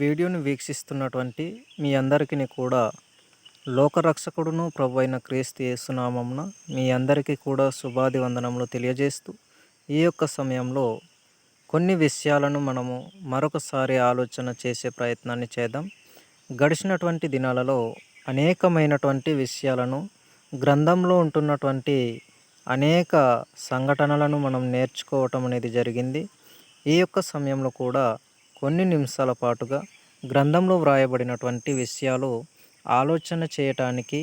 వీడియోను వీక్షిస్తున్నటువంటి మీ అందరికీ కూడా లోకరక్షకుడును ప్రభు అయిన క్రీస్తు యేసునామమున మీ అందరికీ కూడా శుభాది వందనములు తెలియజేస్తూ ఈ యొక్క సమయంలో కొన్ని విషయాలను మనము మరొకసారి ఆలోచన చేసే ప్రయత్నాన్ని చేద్దాం. గడిచినటువంటి దినాలలో అనేకమైనటువంటి విషయాలను గ్రంథంలో ఉంటున్నటువంటి అనేక సంఘటనలను మనం నేర్చుకోవటం అనేది జరిగింది. ఈ యొక్క సమయంలో కూడా కొన్ని నిమిషాల పాటుగా గ్రంథంలో వ్రాయబడినటువంటి విషయాలు ఆలోచన చేయటానికి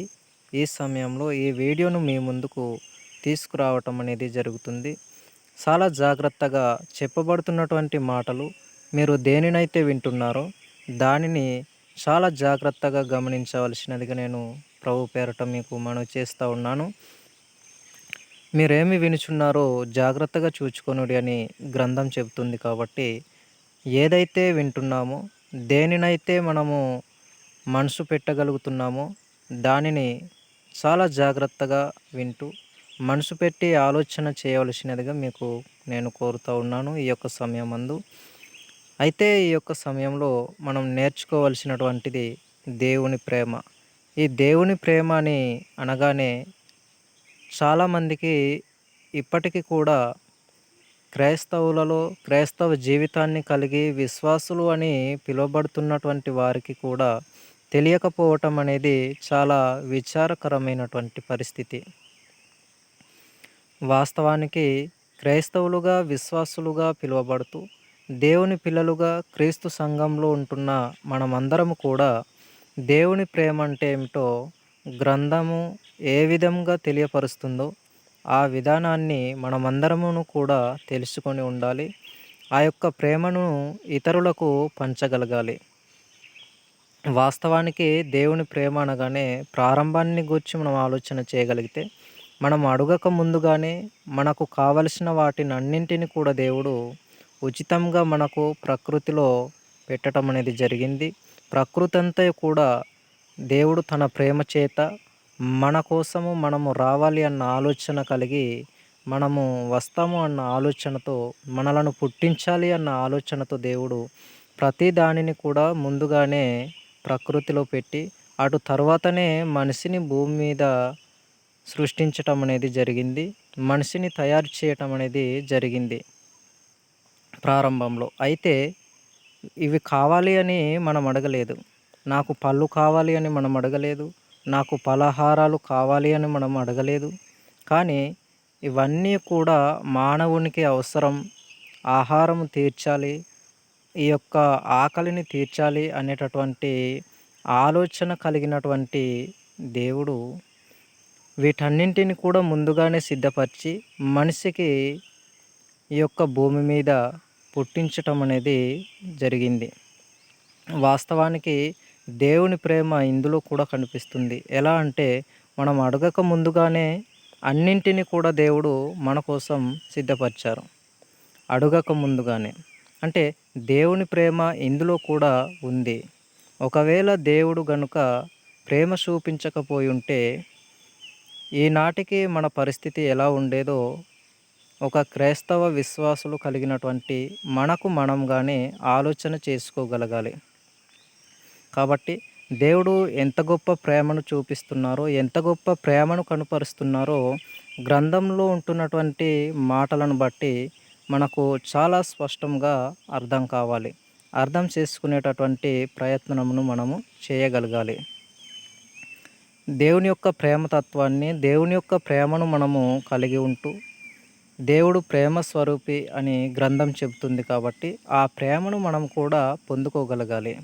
ఈ సమయంలో ఈ వీడియోను మీ ముందుకు తీసుకురావటం అనేది జరుగుతుంది. చాలా జాగ్రత్తగా చెప్పబడుతున్నటువంటి మాటలు మీరు దేనినైతే వింటున్నారో దానిని చాలా జాగ్రత్తగా గమనించవలసినదిగా నేను ప్రభు పేరట మీకు మనవి చేస్తూ ఉన్నాను. మీరేమి వినుచున్నారో జాగ్రత్తగా చూచుకొనుడి అని గ్రంథం చెబుతుంది కాబట్టి ఏదైతే వింటున్నామో దేనినైతే మనము మనసు పెట్టగలుగుతున్నామో దానిని చాలా జాగ్రత్తగా వింటూ మనసు పెట్టి ఆలోచన చేయవలసినదిగా మీకు నేను కోరుతూ ఉన్నాను ఈ యొక్క సమయం అందు అయితే ఈ యొక్క సమయంలో మనం నేర్చుకోవలసినటువంటిది దేవుని ప్రేమ. ఈ దేవుని ప్రేమ అని అనగానే చాలామందికి ఇప్పటికీ కూడా క్రైస్తవులలో క్రైస్తవ జీవితాన్ని కలిగి విశ్వాసులు అని పిలువబడుతున్నటువంటి వారికి కూడా తెలియకపోవటం అనేది చాలా విచారకరమైనటువంటి పరిస్థితి. వాస్తవానికి క్రైస్తవులుగా విశ్వాసులుగా పిలువబడుతూ దేవుని పిల్లలుగా క్రీస్తు సంఘంలో ఉంటున్న మనమందరము కూడా దేవుని ప్రేమ అంటే ఏమిటో గ్రంథము ఏ విధంగా తెలియపరుస్తుందో ఆ విధానాన్ని మనమందరమును కూడా తెలుసుకొని ఉండాలి. ఆ యొక్క ప్రేమను ఇతరులకు పంచగలగాలి. వాస్తవానికి దేవుని ప్రేమ అనగానే ప్రారంభాన్ని గురించి మనం ఆలోచన చేయగలిగితే మనం అడగక ముందుగానే మనకు కావలసిన వాటిని అన్నింటిని కూడా దేవుడు ఉచితంగా మనకు ప్రకృతిలో పెట్టడం అనేది జరిగింది. ప్రకృతి అంతా కూడా దేవుడు తన ప్రేమ చేత మన కోసము మనము రావాలి అన్న ఆలోచన కలిగి మనము వస్తాము అన్న ఆలోచనతో మనలను పుట్టించాలి అన్న ఆలోచనతో దేవుడు ప్రతి దానిని కూడా ముందుగానే ప్రకృతిలో పెట్టి అటు తర్వాతనే మనిషిని భూమి మీద సృష్టించటం అనేది జరిగింది మనిషిని తయారు చేయటం అనేది జరిగింది ప్రారంభంలో. అయితే ఇవి కావాలి అని మనం అడగలేదు. నాకు పళ్ళు కావాలి అని మనం అడగలేదు. నాకు ఫలహారాలు కావాలి అని మనం అడగలేదు. కానీ ఇవన్నీ కూడా మానవునికి అవసరం. ఆహారం తీర్చాలి. ఈ యొక్క ఆకలిని తీర్చాలి అనేటటువంటి ఆలోచన కలిగినటువంటి దేవుడు వీటన్నింటిని కూడా ముందుగానే సిద్ధపరిచి మనిషికి ఈ యొక్క భూమి మీద పుట్టించటం అనేది జరిగింది. వాస్తవానికి దేవుని ప్రేమ ఇందులో కూడా కనిపిస్తుంది. ఎలా అంటే మనం అడగక ముందుగానే అన్నింటినీ కూడా దేవుడు మన కోసం సిద్ధపరిచారు. అడగక ముందుగానే. అంటే దేవుని ప్రేమ ఇందులో కూడా ఉంది. ఒకవేళ దేవుడు గనుక ప్రేమ చూపించకపోయి ఉంటే ఈనాటికి మన పరిస్థితి ఎలా ఉండేదో ఒక క్రైస్తవ విశ్వాసులు కలిగినటువంటి మనకు మనంగానే ఆలోచన చేసుకోగలగాలి. కాబట్టి దేవుడు ఎంత గొప్ప ప్రేమను చూపిస్తున్నారో ఎంత గొప్ప ప్రేమను కనుపరుస్తున్నారో గ్రంథంలో ఉంటున్నటువంటి మాటలను బట్టి మనకు చాలా స్పష్టంగా అర్థం కావాలి. అర్థం చేసుకునేటటువంటి ప్రయత్నమును మనము చేయగలగాలి. దేవుని యొక్క ప్రేమతత్వాన్ని దేవుని యొక్క ప్రేమను మనము కలిగి ఉంటూ దేవుడు ప్రేమ స్వరూపి అని గ్రంథం చెబుతుంది కాబట్టి ఆ ప్రేమను మనం కూడా పొందుకోగలగాలి.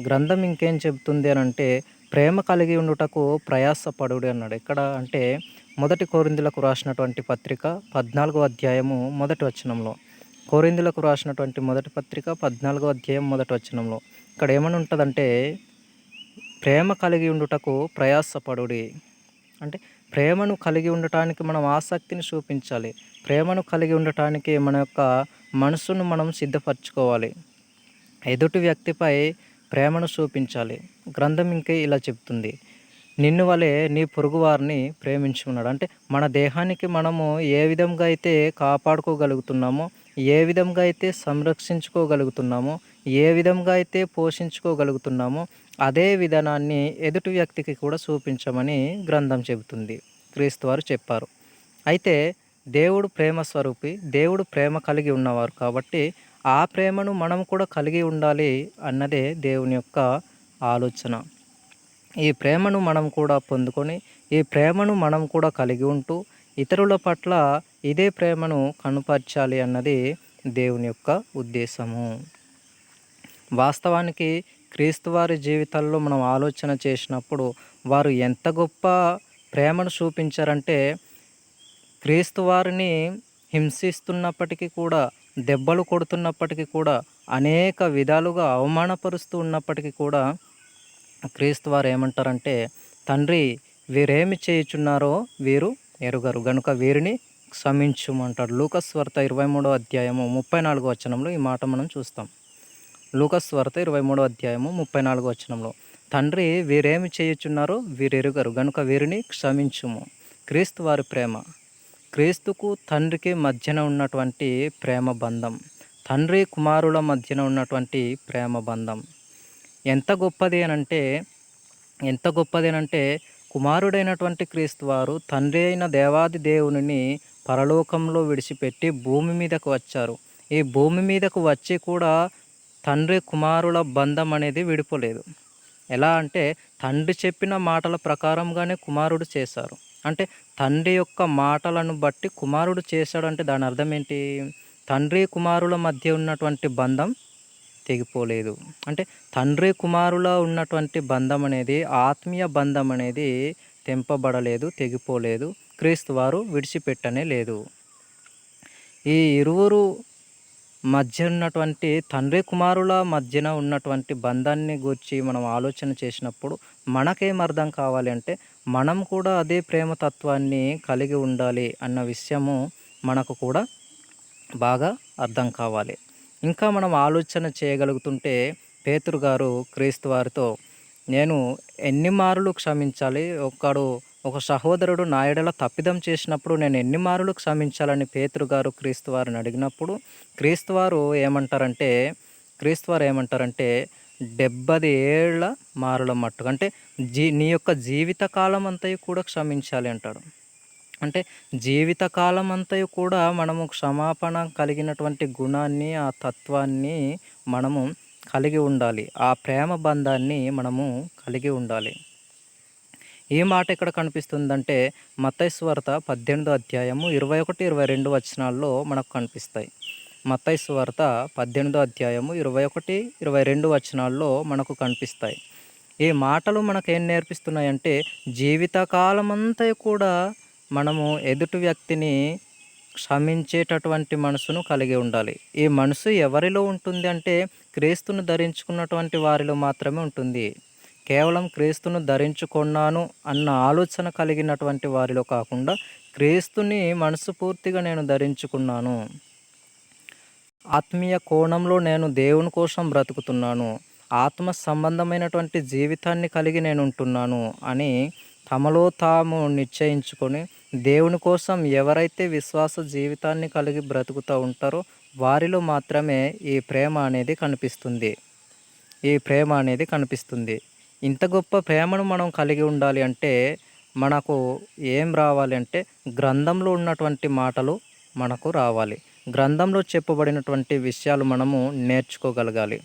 గ్రంథం ఇంకేం చెబుతుంది అని అంటే ప్రేమ కలిగి ఉండుటకు ప్రయాసపడుడి అన్నాడు. ఎక్కడ అంటే మొదటి కోరిందులకు రాసినటువంటి పత్రిక పద్నాలుగో అధ్యాయము మొదటి వచనంలో. కోరిందులకు రాసినటువంటి మొదటి పత్రిక పద్నాలుగో అధ్యాయం మొదటి వచనంలో. ఇక్కడ ఏమని ఉంటుందంటే ప్రేమ కలిగి ఉండుటకు ప్రయాసపడుడి. అంటే ప్రేమను కలిగి ఉండటానికి మనం ఆసక్తిని చూపించాలి. ప్రేమను కలిగి ఉండటానికి మన యొక్క మనసును మనం సిద్ధపరచుకోవాలి. ఎదుటి వ్యక్తిపై ప్రేమను చూపించాలి. గ్రంథం ఇంకే ఇలా చెప్తుంది. నిన్ను వలె నీ పొరుగు వారిని ప్రేమించుకున్నాడు అంటే మన దేహానికి మనము ఏ విధంగా అయితే కాపాడుకోగలుగుతున్నామో ఏ విధంగా అయితే సంరక్షించుకోగలుగుతున్నామో ఏ విధంగా అయితే పోషించుకోగలుగుతున్నామో అదే విధానాన్ని ఎదుటి వ్యక్తికి కూడా చూపించమని గ్రంథం చెబుతుంది. క్రీస్తు వారు చెప్పారు. అయితే దేవుడు ప్రేమ స్వరూపి దేవుడు ప్రేమ కలిగి ఉన్నవారు కాబట్టి ఆ ప్రేమను మనం కూడా కలిగి ఉండాలి అన్నదే దేవుని యొక్క ఆలోచన. ఈ ప్రేమను మనం కూడా పొందుకొని ఈ ప్రేమను మనం కూడా కలిగి ఉంటూ ఇతరుల పట్ల ఇదే ప్రేమను కనుపరచాలి అన్నది దేవుని యొక్క ఉద్దేశము. వాస్తవానికి క్రీస్తు వారి జీవితాల్లో మనం ఆలోచన చేసినప్పుడు వారు ఎంత గొప్ప ప్రేమను చూపించారంటే క్రీస్తు వారిని హింసిస్తున్నప్పటికీ కూడా దెబ్బలు కొడుతున్నప్పటికీ కూడా అనేక విధాలుగా అవమానపరుస్తూ ఉన్నప్పటికీ కూడా క్రీస్తు వారు ఏమంటారంటే తండ్రి వీరేమి చేయుచున్నారో వీరు ఎరుగరు. గనుక వీరిని క్షమించుమంటాడు లూకస్ వార్త ఇరవై మూడో అధ్యాయము ముప్పై నాలుగో వచనంలో ఈ మాట మనం చూస్తాం. లూకస్ వార్త ఇరవై మూడో అధ్యాయము ముప్పై నాలుగో వచనంలో తండ్రి వీరేమి చేయుచున్నారో వీరెరుగరు. గనుక వీరిని క్షమించుము. క్రీస్తు వారి ప్రేమ. క్రీస్తుకు తండ్రికి మధ్యన ఉన్నటువంటి ప్రేమ బంధం తండ్రి కుమారుల మధ్యన ఉన్నటువంటి ప్రేమ బంధం. ఎంత గొప్పది అనంటే ఎంత గొప్పది అనంటే కుమారుడైనటువంటి క్రీస్తు వారు తండ్రి అయిన దేవాది దేవుని పరలోకంలో విడిచిపెట్టి భూమి మీదకు వచ్చారు. ఈ భూమి మీదకు వచ్చి కూడా తండ్రి కుమారుల బంధం అనేది విడిపోలేదు. ఎలా అంటే తండ్రి చెప్పిన మాటల ప్రకారంగానే కుమారుడు చేశారు. అంటే తండ్రి యొక్క మాటలను బట్టి కుమారుడు చేశాడంటే దాని అర్థం ఏంటి? తండ్రి కుమారుల మధ్య ఉన్నటువంటి బంధం తెగిపోలేదు. అంటే తండ్రి కుమారుల ఉన్నటువంటి బంధం అనేది ఆత్మీయ బంధం అనేది తెంపబడలేదు తెగిపోలేదు. క్రీస్తు వారు విడిచిపెట్టనే లేదు. ఈ ఇరువురు మధ్య ఉన్నటువంటి తండ్రి కుమారుల మధ్యన ఉన్నటువంటి బంధాన్ని గురించి మనం ఆలోచన చేసినప్పుడు మనకేం అర్థం కావాలి అంటే మనం కూడా అదే ప్రేమతత్వాన్ని కలిగి ఉండాలి అన్న విషయము మనకు కూడా బాగా అర్థం కావాలి. ఇంకా మనం ఆలోచన చేయగలుగుతుంటే పేతురు గారు క్రీస్తు వారితో నేను ఎన్ని మార్లు క్షమించాలి? ఒకడు ఒక సహోదరుడు నాయడల తప్పిదం చేసినప్పుడు నేను ఎన్ని మారులు క్షమించాలని పేతురు గారు క్రీస్తు వారిని అడిగినప్పుడు క్రీస్తు వారు ఏమంటారంటే క్రీస్తు వారు ఏమంటారంటే డెబ్బది ఏళ్ళ మారుల మట్టుకు అంటే జీ నీ యొక్క జీవితకాలం అంతయు కూడా క్షమించాలి అంటాడు. అంటే జీవితకాలం అంతయు కూడా మనము క్షమాపణ కలిగినటువంటి గుణాన్ని ఆ తత్వాన్ని మనము కలిగి ఉండాలి. ఆ ప్రేమ బంధాన్ని మనము కలిగి ఉండాలి. ఈ మాట ఇక్కడ కనిపిస్తుందంటే మతైస్వార్త పద్దెనిమిదో అధ్యాయము ఇరవై ఒకటి ఇరవై రెండు వచనాల్లో మనకు కనిపిస్తాయి. మతైస్వార్త పద్దెనిమిదో అధ్యాయము ఇరవై ఒకటి ఇరవై రెండు వచనాల్లో మనకు కనిపిస్తాయి. ఈ మాటలు మనకు ఏం నేర్పిస్తున్నాయంటే జీవితకాలమంతా కూడా మనము ఎదుటి వ్యక్తిని క్షమించేటటువంటి మనసును కలిగి ఉండాలి. ఈ మనసు ఎవరిలో ఉంటుంది అంటే క్రీస్తును ధరించుకున్నటువంటి వారిలో మాత్రమే ఉంటుంది. కేవలం క్రీస్తును ధరించుకున్నాను అన్న ఆలోచన కలిగినటువంటి వారిలో కాకుండా క్రీస్తుని మనసు పూర్తిగా నేను ధరించుకున్నాను. ఆత్మీయ కోణంలో నేను దేవుని కోసం బ్రతుకుతున్నాను. ఆత్మ సంబంధమైనటువంటి జీవితాన్ని కలిగి నేను ఉంటున్నాను అని తమలో తాము నిశ్చయించుకొని దేవుని కోసం ఎవరైతే విశ్వాస జీవితాన్ని కలిగి బ్రతుకుతూ ఉంటారో వారిలో మాత్రమే ఈ ప్రేమ అనేది కనిపిస్తుంది. ఈ ప్రేమ అనేది కనిపిస్తుంది. ఇంత గొప్ప ప్రేమను మనం కలిగి ఉండాలి అంటే మనకు ఏం రావాలి అంటే గ్రంథంలో ఉన్నటువంటి మాటలు మనకు రావాలి. గ్రంథంలో చెప్పబడినటువంటి విషయాలు మనము నేర్చుకోగలగాలి.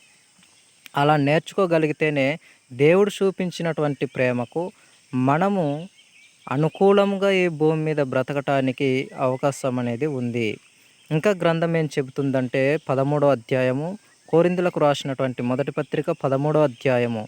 అలా నేర్చుకోగలిగితేనే దేవుడు చూపించినటువంటి ప్రేమకు మనము అనుకూలంగా ఈ భూమి మీద బ్రతకటానికి అవకాశం అనేది ఉంది. ఇంకా గ్రంథం ఏం చెబుతుందంటే పదమూడో అధ్యాయము కోరిందులకు రాసినటువంటి మొదటి పత్రిక పదమూడో అధ్యాయము.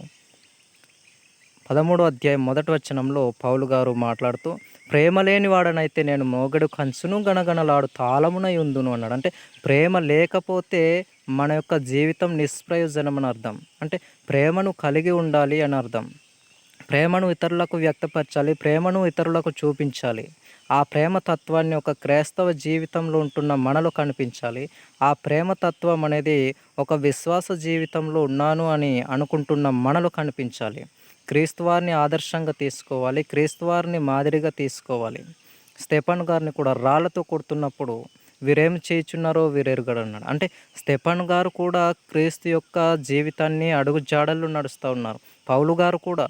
పదమూడో అధ్యాయం మొదటి వచనంలో పౌలు గారు మాట్లాడుతూ ప్రేమ లేని వాడనైతే నేను మోగడు కంచును గణగణలాడు తాళమునై ఉందును అన్నాడు. అంటే ప్రేమ లేకపోతే మన యొక్క జీవితం నిష్ప్రయోజనం అని అర్థం. అంటే ప్రేమను కలిగి ఉండాలి అని అర్థం. ప్రేమను ఇతరులకు వ్యక్తపరచాలి ప్రేమను ఇతరులకు చూపించాలి. ఆ ప్రేమ తత్వాన్ని ఒక క్రైస్తవ జీవితంలో ఉంటున్న మనలో కనిపించాలి. ఆ ప్రేమ తత్వం అనేది ఒక విశ్వాస జీవితంలో ఉన్నాను అని అనుకుంటున్న మనలో కనిపించాలి. క్రీస్తువారిని ఆదర్శంగా తీసుకోవాలి క్రీస్తువారిని మాదిరిగా తీసుకోవాలి. స్టెఫన్ గారిని కూడా రాళ్ళతో కొడుతున్నప్పుడు వీరేం చేయుచున్నారో వీరెరుగడు అన్నాడు అంటే స్టెఫన్ గారు కూడా క్రీస్తు యొక్క జీవితాన్ని అడుగు జాడల్లో నడుస్తూ ఉన్నారు. పౌలు గారు కూడా.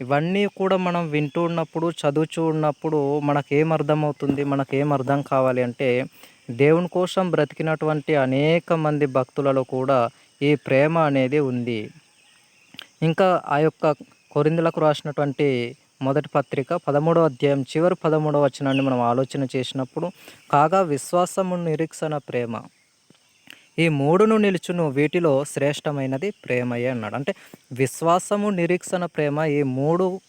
ఇవన్నీ కూడా మనం వింటూ ఉన్నప్పుడు చదువుచూ ఉన్నప్పుడు మనకేం అర్థమవుతుంది మనకేం అర్థం కావాలి అంటే దేవుని కోసం బ్రతికినటువంటి అనేక మంది భక్తులలో కూడా ఈ ప్రేమ అనేది ఉంది. ఇంకా ఆ యొక్క కొరిందులకు రాసినటువంటి మొదటి పత్రిక పదమూడవ అధ్యాయం చివరి పదమూడవ వచనాన్ని మనం ఆలోచన చేసినప్పుడు కాగా విశ్వాసము నిరీక్షణ ప్రేమ. ఈ మూడును నిలుచును వీటిలో శ్రేష్టమైనది ప్రేమయే అన్నాడు. అంటే విశ్వాసము నిరీక్షణ ప్రేమ ఈ మూడు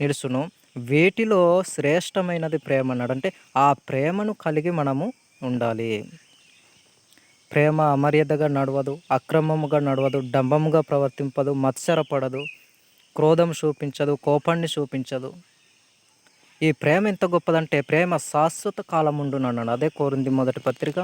నిలుచును వీటిలో శ్రేష్టమైనది ప్రేమ అన్నాడు. అంటే ఆ ప్రేమను కలిగి మనము ఉండాలి. ప్రేమ అమర్యాదగా నడవదు అక్రమముగా నడవదు డంబముగా ప్రవర్తింపదు మత్సరపడదు క్రోధం చూపించదు కోపాన్ని చూపించదు. ఈ ప్రేమ ఎంత గొప్పదంటే ప్రేమ శాశ్వత కాలం ఉండునన్నాడు అదే కోరింది మొదటి పత్రిక.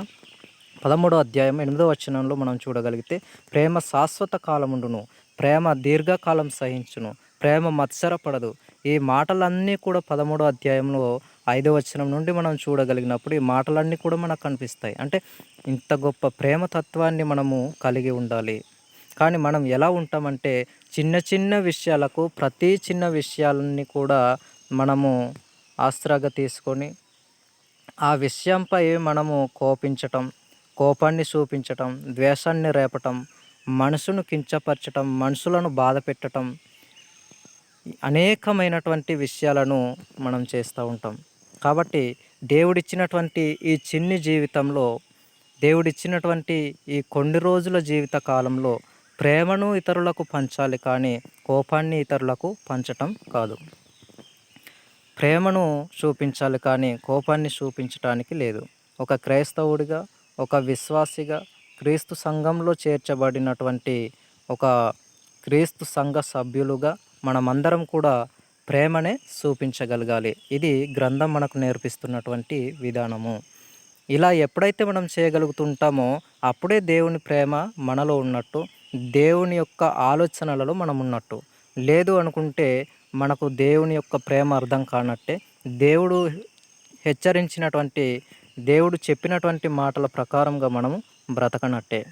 పదమూడో అధ్యాయం ఎనిమిదో వచనంలో మనం చూడగలిగితే ప్రేమ శాశ్వత కాలముండును ప్రేమ దీర్ఘకాలం సహించును ప్రేమ మత్సరపడదు. ఈ మాటలన్నీ కూడా పదమూడో అధ్యాయంలో ఐదో వచనం నుండి మనం చూడగలిగినప్పుడు ఈ మాటలన్నీ కూడా మనకు కనిపిస్తాయి. అంటే ఇంత గొప్ప ప్రేమ తత్వాన్ని మనము కలిగి ఉండాలి. కానీ మనం ఎలా ఉంటామంటే చిన్న చిన్న విషయాలకు ప్రతి చిన్న విషయాలన్నీ కూడా మనము ఆస్త్రాగా తీసుకొని ఆ విషయంపై మనము కోపించటం కోపాన్ని చూపించటం ద్వేషాన్ని రేపటం మనసును కించపరచటం మనుషులను బాధ పెట్టడం అనేకమైనటువంటి విషయాలను మనం చేస్తూ ఉంటాం. కాబట్టి దేవుడిచ్చినటువంటి ఈ చిన్ని జీవితంలో దేవుడిచ్చినటువంటి ఈ కొన్ని రోజుల జీవిత కాలంలో ప్రేమను ఇతరులకు పంచాలి కానీ కోపాన్ని ఇతరులకు పంచటం కాదు. ప్రేమను చూపించాలి కానీ కోపాన్ని చూపించటానికి లేదు. ఒక క్రైస్తవుడిగా ఒక విశ్వాసిగా క్రీస్తు సంఘంలో చేర్చబడినటువంటి ఒక క్రీస్తు సంఘ సభ్యులుగా మనమందరం కూడా ప్రేమనే చూపించగలగాలి. ఇది గ్రంథం మనకు నేర్పిస్తున్నటువంటి విధానము. ఇలా ఎప్పుడైతే మనం చేయగలుగుతుంటామో అప్పుడే దేవుని ప్రేమ మనలో ఉన్నట్టు దేవుని యొక్క ఆలోచనలలో మనం ఉన్నట్టు. లేదు అనుకుంటే మనకు దేవుని యొక్క ప్రేమ అర్థం కానట్టే దేవుడు హెచ్చరించినటువంటి దేవుడు చెప్పినటువంటి మాటల ప్రకారంగా మనము బ్రతకనట్టే.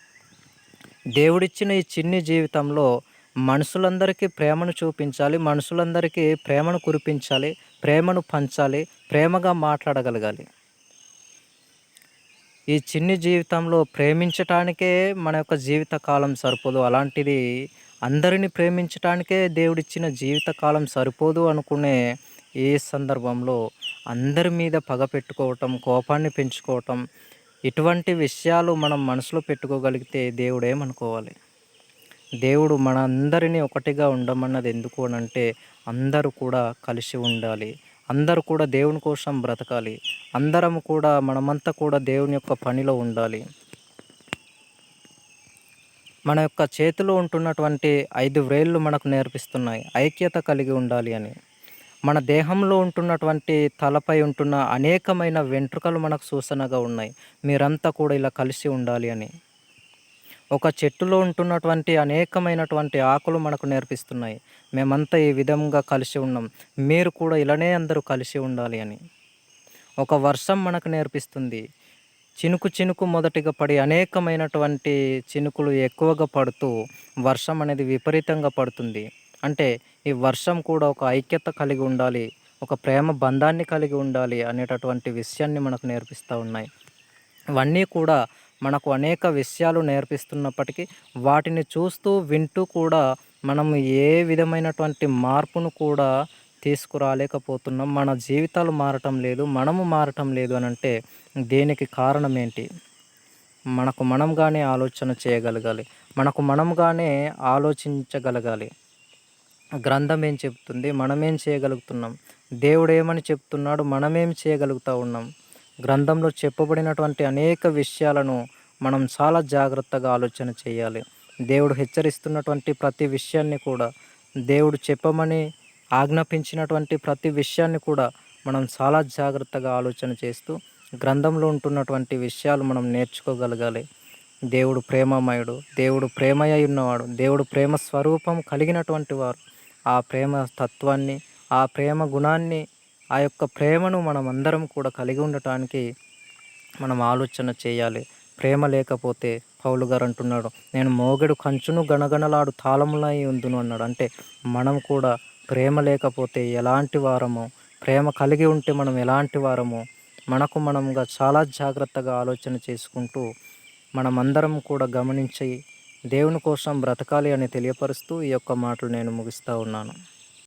దేవుడిచ్చిన ఈ చిన్ని జీవితంలో మనుషులందరికీ ప్రేమను చూపించాలి మనుషులందరికీ ప్రేమను కురిపించాలి ప్రేమను పంచాలి ప్రేమగా మాట్లాడగలగాలి. ఈ చిన్ని జీవితంలో ప్రేమించటానికే మన యొక్క జీవిత కాలం సరిపోదు. అలాంటిది అందరిని ప్రేమించటానికే దేవుడిచ్చిన జీవితకాలం సరిపోదు అనుకునే ఏ సందర్భంలో అందరి మీద పగ పెట్టుకోవటం కోపాన్ని పెంచుకోవటం ఇటువంటి విషయాలు మనం మనసులో పెట్టుకోగలిగితే దేవుడేమనుకోవాలి? దేవుడు మన అందరినీ ఒకటిగా ఉండమన్నది ఎందుకు అని అంటే అందరూ కూడా కలిసి ఉండాలి. అందరూ కూడా దేవుని కోసం బ్రతకాలి. అందరం కూడా మనమంతా కూడా దేవుని యొక్క పనిలో ఉండాలి. మన యొక్క చేతిలో ఉంటున్నటువంటి ఐదు వ్రేళ్ళు మనకు నేర్పిస్తున్నాయి. ఐక్యత కలిగి ఉండాలి అని. మన దేహంలో ఉంటున్నటువంటి తలపై ఉంటున్న అనేకమైన వెంట్రుకలు మనకు సూచనగా ఉన్నాయి. మీరంతా కూడా ఇలా కలిసి ఉండాలి అని. ఒక చెట్టులో ఉంటున్నటువంటి అనేకమైనటువంటి ఆకులు మనకు నేర్పిస్తున్నాయి. మేమంతా ఈ విధంగా కలిసి ఉన్నాం. మీరు కూడా ఇలానే అందరూ కలిసి ఉండాలి అని. ఒక వర్షం మనకు నేర్పిస్తుంది. చినుకు చినుకు మొదటిగా పడి అనేకమైనటువంటి చినుకులు ఎక్కువగా పడుతూ వర్షం అనేది విపరీతంగా పడుతుంది. అంటే ఈ వర్షం కూడా ఒక ఐక్యత కలిగి ఉండాలి ఒక ప్రేమ బంధాన్ని కలిగి ఉండాలి అనేటటువంటి విషయాన్ని మనకు నేర్పిస్తూ ఉన్నాయి. ఇవన్నీ కూడా మనకు అనేక విషయాలు నేర్పిస్తున్నప్పటికీ వాటిని చూస్తూ వింటూ కూడా మనం ఏ విధమైనటువంటి మార్పును కూడా తీసుకురాలేకపోతున్నాం. మన జీవితాలు మారటం లేదు మనము మారటం లేదు అని అంటే దేనికి కారణం ఏంటి? మనకు మనంగానే ఆలోచన చేయగలగాలి. మనకు మనంగానే ఆలోచించగలగాలి. గ్రంథం ఏం చెప్తుంది? మనమేం చేయగలుగుతున్నాం? దేవుడు ఏమని చెప్తున్నాడు? మనమేం చేయగలుగుతూ ఉన్నాం? గ్రంథంలో చెప్పబడినటువంటి అనేక విషయాలను మనం చాలా జాగ్రత్తగా ఆలోచన చేయాలి. దేవుడు హెచ్చరిస్తున్నటువంటి ప్రతి విషయాన్ని కూడా దేవుడు చెప్పమని ఆజ్ఞాపించినటువంటి ప్రతి విషయాన్ని కూడా మనం చాలా జాగ్రత్తగా ఆలోచన చేస్తూ గ్రంథంలో ఉంటున్నటువంటి విషయాలు మనం నేర్చుకోగలగాలి. దేవుడు ప్రేమమయుడు దేవుడు ప్రేమయ ఉన్నవాడు దేవుడు ప్రేమ స్వరూపం కలిగినటువంటి వారు. ఆ ప్రేమ తత్వాన్ని ఆ ప్రేమ గుణాన్ని ఆ యొక్క ప్రేమను మనం అందరం కూడా కలిగి ఉండటానికి మనం ఆలోచన చేయాలి. ప్రేమ లేకపోతే పౌలు గారు అంటున్నాడు నేను మోగడు కంచును గణగణలాడు తాళములై ఉందును అన్నాడు. అంటే మనం కూడా ప్రేమ లేకపోతే ఎలాంటి వారమో ప్రేమ కలిగి ఉంటే మనం ఎలాంటి వారమో మనకు మనముగా చాలా జాగ్రత్తగా ఆలోచన చేసుకుంటూ మనమందరం కూడా గమనించి దేవుని కోసం బ్రతకాలి అని తెలియపరుస్తూ ఈ యొక్క మాటలు నేను ముగిస్తూ ఉన్నాను.